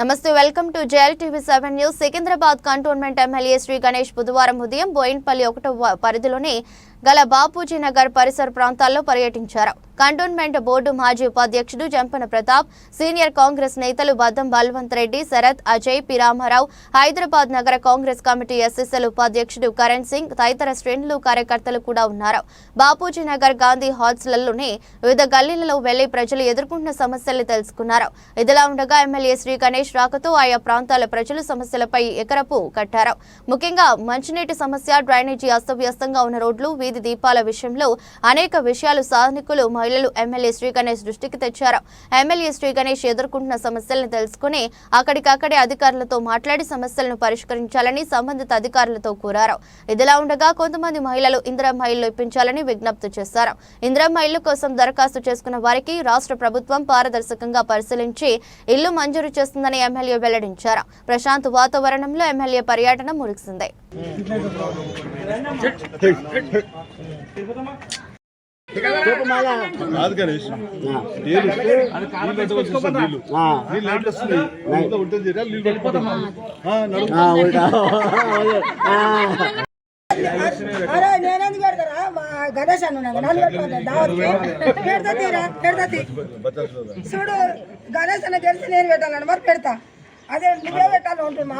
నమస్తే welcome to J L TV seven news. Secunderabad cantonment MLA Shri Ganesh బుధవారం ఉదయం బోయిన్పల్లి ఒకటో పరిధిలోని గల బాపూజీ నగర్ పరిసర ప్రాంతాల్లో పర్యటించారు. కంటోన్మెంట్ బోర్డు మాజీ ఉపాధ్యక్షుడు జంపన ప్రతాప్ సీనియర్ కాంగ్రెస్ నేతలు బద్దం బల్వంత్ రెడ్డి శరత్ అజయ్ పి రామారావు హైదరాబాద్ నగర కాంగ్రెస్ కమిటీ ఎస్ఎస్ఎల్ ఉపాధ్యక్షుడు కరణ్ సింగ్ తదితర శ్రేణులు కార్యకర్తలు కూడా ఉన్నారు. బాపూజీ నగర్ గాంధీ హాల్స్లలోనే వివిధ గల్లీలలో వెళ్ళి ప్రజలు ఎదుర్కొంటున్న సమస్యలు తెలుసుకున్నారు. ఇదిలా ఉండగా ఎమ్మెల్యే శ్రీ గణేష్ రాకతో ఆయా ప్రాంతాల ప్రజలు సమస్యలపై ఎకరపు కట్టారు. ముఖ్యంగా మంచినీటి సమస్య డ్రైనేజీ అస్తవ్యస్తంగా ఉన్న రోడ్లు వీధి దీపాల విషయంలో అనేక విషయాలు స్థానికులు మహిళలు ఎమ్మెల్యే శ్రీ గణేష్ దృష్టికి తెచ్చారు. ఎమ్మెల్యే శ్రీ గణేష్ ఎదుర్కొంటున్న సమస్యలను తెలుసుకుని అక్కడికక్కడే అధికారులతో మాట్లాడి సమస్యలను పరిష్కరించాలని సంబంధిత అధికారులతో కోరారు. ఇదిలా ఉండగా కొంతమంది మహిళలు ఇందిరమ్మ మహిళలు ఇప్పించాలని విజ్ఞప్తి చేశారు. ఇందిరమ్మ కోసం దరఖాస్తు చేసుకున్న వారికి రాష్ట్ర ప్రభుత్వం పారదర్శకంగా పరిశీలించి ఇల్లు మంజూరు చేస్తుందని ఎమ్మెల్యే వెల్లడించారు. ప్రశాంత్ వాతావరణంలో ఎమ్మెల్యే పర్యటన ముగిసింది. కాదు గణేష్ నీళ్ళు ఇస్తే నీళ్ళు ఎంత వచ్చేస్తాయి నీళ్ళు ఉంటుంది తీరా, నీళ్ళు పట్టుకుంటాం. అరే నేనెందుకు పెడతారా? మా గణేష్ అన్న ఉన్నాడు. నన్ను పెట్టుకుంటా దావత్కి. పెడతా తీరా? పెడతా తీ. బతాసులో. చూడు గణేష్ అన్న గెలిచి నేను పెట్టాలని మరి పెడతా. అదే నువ్వే పెట్టాలి ఉంటుంది మా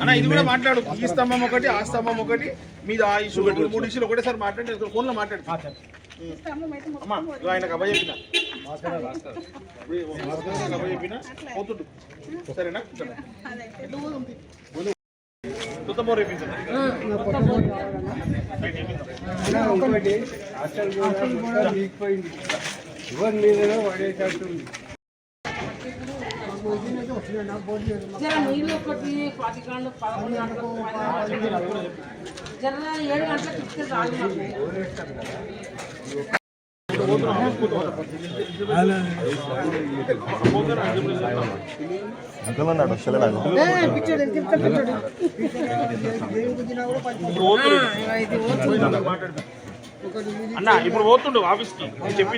అన్న ఇది కూడా మాట్లాడు. ఈ స్తంభం ఒకటి ఆ స్తంభం ఒకటి మీద ఆ ఇష్యూ ఒకటి మూడు ఇష్యూలు ఒకటేసారి మాట్లాడి ఫోన్లో మాట్లాడు. అమ్మా ఆయనకు అబ్బాయి చెప్పిన. అబ్బాయి చెప్పిన. పోతుండు. సరేనా? మోరు వేయించండి. జర నీళ్ళు ఒకటి పది గంటలు పదకొండు గంటలకు పన్నెండు గంటలకు జర ఏడు గంటలకు ఇస్తే చాలు మాకు. పిచ్చోడు, చెప్తా పిచ్చోడు. ఇప్పుడు పోతుండు. అన్న ఇప్పుడు పోతుండు ఆఫీస్కి చెప్పి